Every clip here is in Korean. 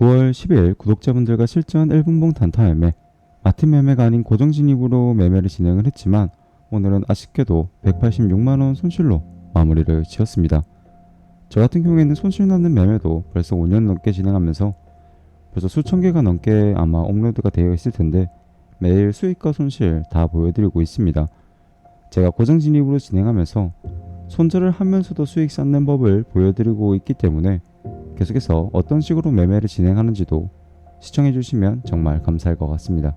9월 10일 구독자분들과 실전 1분봉 단타 매매 마트 매매가 아닌 고정 진입으로 매매를 진행을 했지만 오늘은 아쉽게도 186만원 손실로 마무리를 지었습니다. 저 같은 경우에는 손실 나는 매매도 벌써 5년 넘게 진행하면서 벌써 수천 개가 넘게 아마 업로드가 되어 있을 텐데 매일 수익과 손실 다 보여드리고 있습니다. 제가 고정 진입으로 진행하면서 손절을 하면서도 수익 쌓는 법을 보여드리고 있기 때문에 계속해서 어떤 식으로 매매를 진행하는지도 시청해 주시면 정말 감사할 것 같습니다.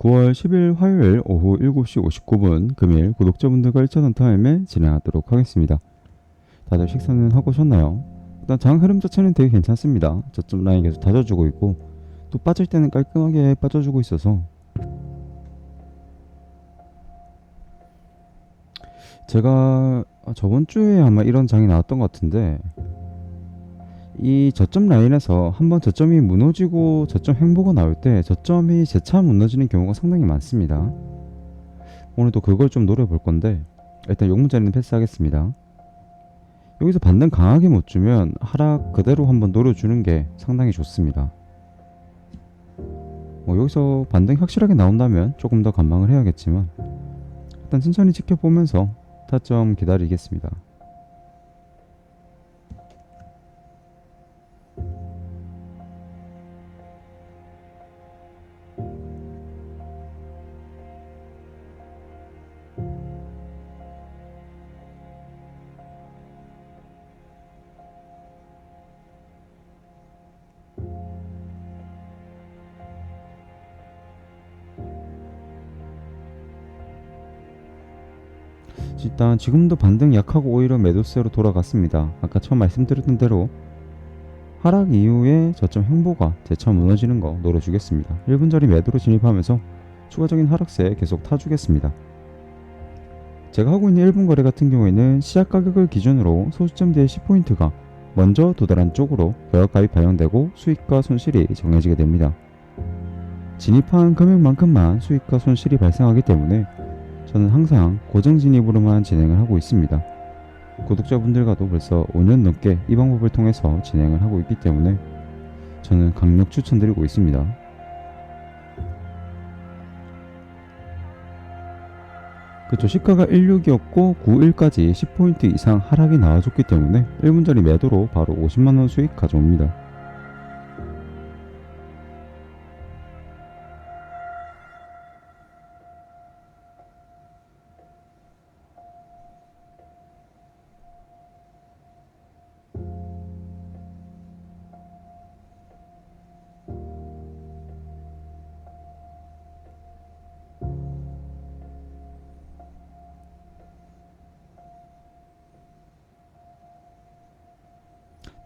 (9월 10일) 화요일 오후 (7시 59분) 금일 구독자분들과 1차원 타임에 진행하도록 하겠습니다. 다들 식사는 하고 오셨나요? 일단 장 흐름 자체는 되게 괜찮습니다. 저점 라인 계속 다져주고 있고 또 빠질 때는 깔끔하게 빠져주고 있어서. 제가 저번 주에 아마 이런 장이 나왔던 것 같은데 이 저점 라인에서 한번 저점이 무너지고 저점 횡보가 나올 때 저점이 재차 무너지는 경우가 상당히 많습니다. 오늘도 그걸 좀 노려볼 건데 일단 용문자리는 패스하겠습니다. 여기서 반등 강하게 못 주면 하락 그대로 한번 노려주는 게 상당히 좋습니다. 뭐 여기서 반등 확실하게 나온다면 조금 더 관망을 해야겠지만 일단 천천히 지켜보면서 타점 기다리겠습니다. 일단 지금도 반등 약하고 오히려 매도세로 돌아갔습니다. 아까 처음 말씀드렸던 대로 하락 이후에 저점 횡보가 재차 무너지는 거 노려주겠습니다. 1분짜리 매도로 진입하면서 추가적인 하락세 계속 타주겠습니다. 제가 하고 있는 1분 거래 같은 경우에는 시작 가격을 기준으로 소수점 뒤에 10포인트가 먼저 도달한 쪽으로 거역가입 반영되고 수익과 손실이 정해지게 됩니다. 진입한 금액만큼만 수익과 손실이 발생하기 때문에 저는 항상 고정 진입으로만 진행을 하고 있습니다. 구독자분들과도 벌써 5년 넘게 이 방법을 통해서 진행을 하고 있기 때문에 저는 강력 추천드리고 있습니다. 그쵸 시가가 16이었고 91까지 10포인트 이상 하락이 나와줬기 때문에 1분짜리 매도로 바로 50만원 수익 가져옵니다.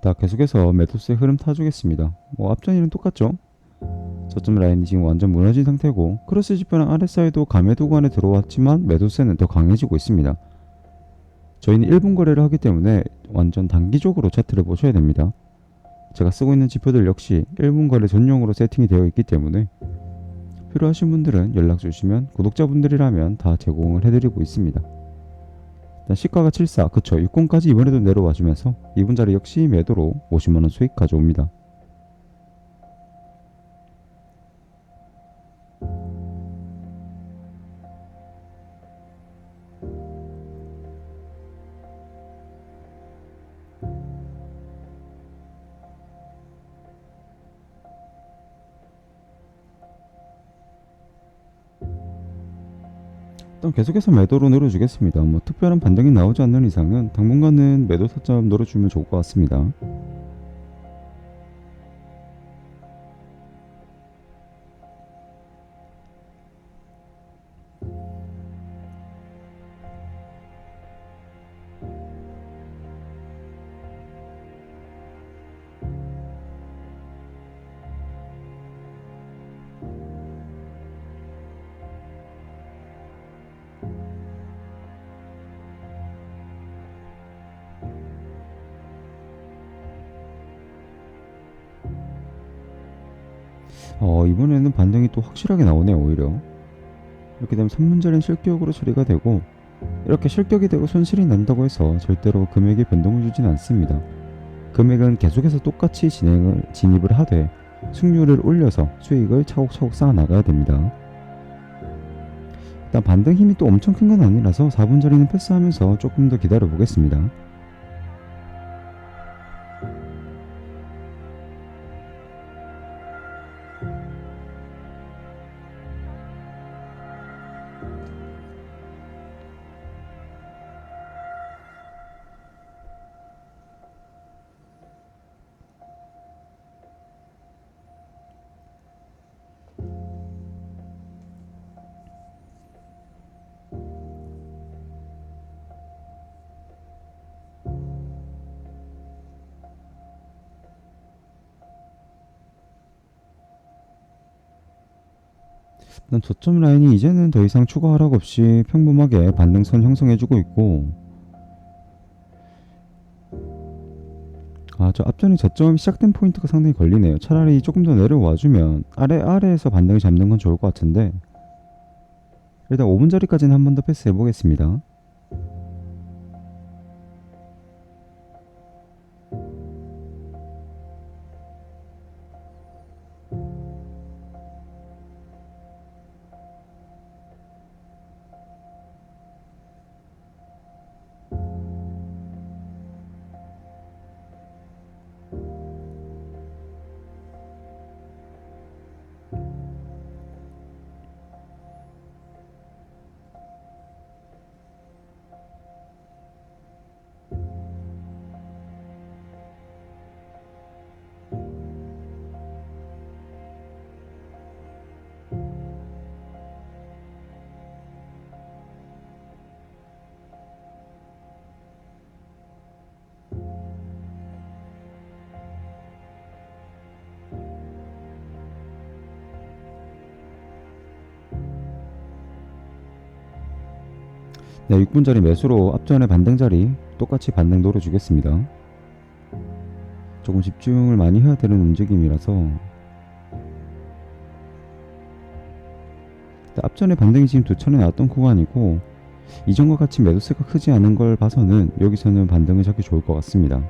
자 계속해서 매도세 흐름 타주겠습니다. 뭐 앞전이랑 똑같죠? 저점 라인이 지금 완전 무너진 상태고 크로스 지표랑 RSI도 감매도 구간에 들어왔지만 매도세는 더 강해지고 있습니다. 저희는 1분 거래를 하기 때문에 완전 단기적으로 차트를 보셔야 됩니다. 제가 쓰고 있는 지표들 역시 1분 거래 전용으로 세팅이 되어 있기 때문에 필요하신 분들은 연락 주시면 구독자분들이라면 다 제공을 해드리고 있습니다. 일단 시가가 74 그쵸. 60까지 이번에도 내려와 주면서 2분짜리 역시 매도로 50만원 수익 가져옵니다 일단 계속해서 매도로 노려주겠습니다. 뭐 특별한 반등이 나오지 않는 이상은 당분간은 매도 타점 노려주면 좋을 것 같습니다. 어, 이번에는 반등이 또 확실하게 나오네요, 오히려. 이렇게 되면 3분절인 실격으로 처리가 되고, 이렇게 실격이 되고 손실이 난다고 해서 절대로 금액의 변동을 주진 않습니다. 금액은 계속해서 똑같이 진행을, 진입을 하되, 승률을 올려서 수익을 차곡차곡 쌓아 나가야 됩니다. 일단 반등 힘이 또 엄청 큰 건 아니라서 4분절이는 패스하면서 조금 더 기다려 보겠습니다. 일단 저점 라인이 이제는 더 이상 추가 하락 없이 평범하게 반등선 형성해주고 있고. 아 저 앞전에 저점이 시작된 포인트가 상당히 걸리네요. 차라리 조금 더 내려와주면 아래 아래에서 반등을 잡는 건 좋을 것 같은데. 일단 5분짜리까지는 한 번 더 패스해 보겠습니다 네 6분짜리 매수로 앞전에 반등 자리 똑같이 반등 노려주겠습니다 조금 집중을 많이 해야 되는 움직임이라서 앞전에 반등이 지금 두 천에 나왔던 구간이고 이전과 같이 매도세가 크지 않은 걸 봐서는 여기서는 반등을 잡기 좋을 것 같습니다.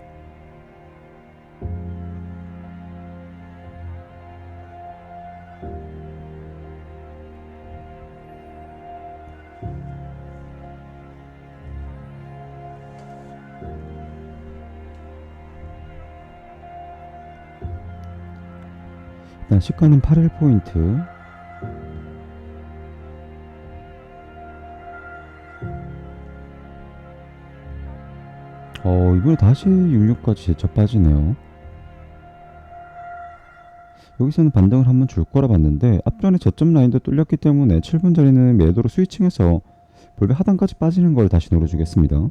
시가는 81포인트. 어 이번에 다시 66까지 제쳐 빠지네요. 여기서는 반등을 한번 줄 거라 봤는데 앞전에 저점 라인도 뚫렸기 때문에 7분짜리는 매도로 스위칭해서 볼배 하단까지 빠지는 걸 다시 노려주겠습니다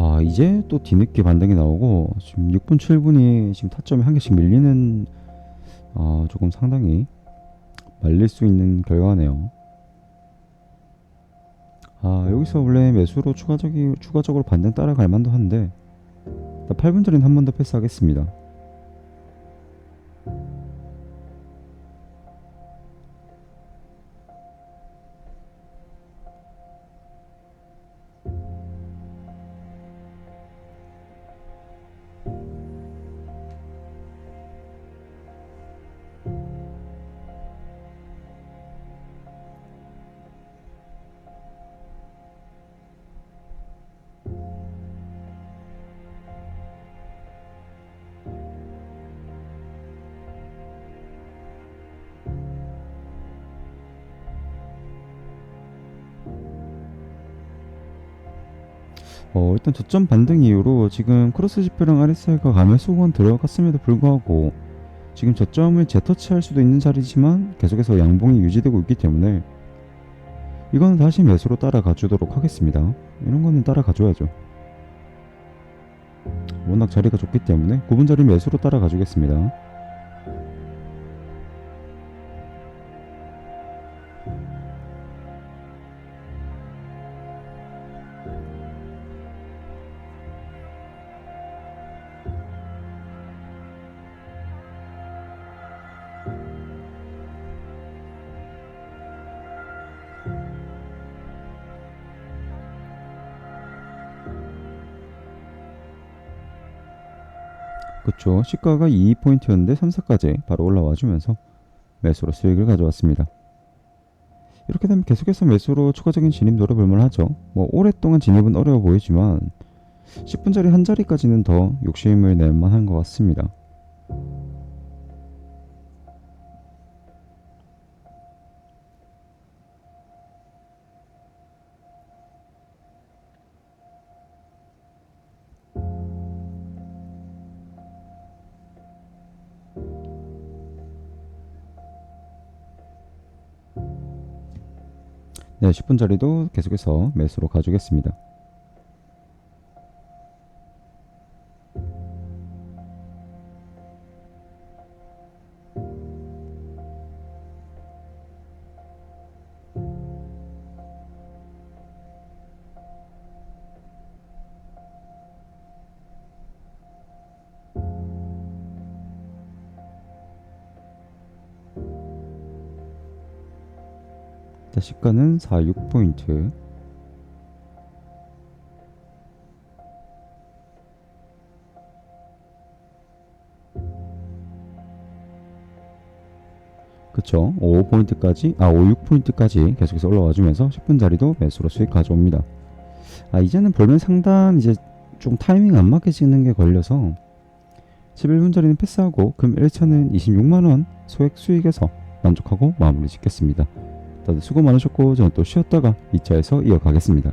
아 이제 또 뒤늦게 반등이 나오고 지금 6분 7분이 지금 타점이 한 개씩 밀리는 아 조금 상당히 말릴 수 있는 결과네요. 아 여기서 원래 매수로 추가적이 추가적으로 반등 따라갈 만도 한데 8분 전엔 한 번 더 패스하겠습니다. 어, 일단 저점 반등 이후로 지금 크로스 지표랑 RSI가 가면서 후원 들어갔음에도 불구하고 지금 저점을 재터치할 수도 있는 자리지만 계속해서 양봉이 유지되고 있기 때문에 이거는 다시 매수로 따라가 주도록 하겠습니다. 이런 거는 따라가 줘야죠. 워낙 자리가 좋기 때문에 9분 자리 매수로 따라가 주겠습니다. 그쵸 시가가 2포인트였는데 3, 4까지 바로 올라와 주면서 매수로 수익을 가져왔습니다. 이렇게 되면 계속해서 매수로 추가적인 진입 노려볼 만 하죠. 뭐 오랫동안 진입은 어려워 보이지만 10분짜리 한 자리까지는 더 욕심을 낼 만한 것 같습니다. 네, 10분짜리도 계속해서 매수로 가주겠습니다. 자, 시가는 46포인트. 그쵸? 55포인트까지 아 56포인트까지 계속해서 올라와 주면서 10분 자리도 매수로 수익 가져옵니다. 아 이제는 볼면 상단 이제 좀 타이밍 안 맞게 찍는 게 걸려서 11분 자리는 패스하고 금 1차는 26만원 소액 수익에서 만족하고 마무리 짓겠습니다 다들 수고 많으셨고 저는 또 쉬었다가 2차에서 이어가겠습니다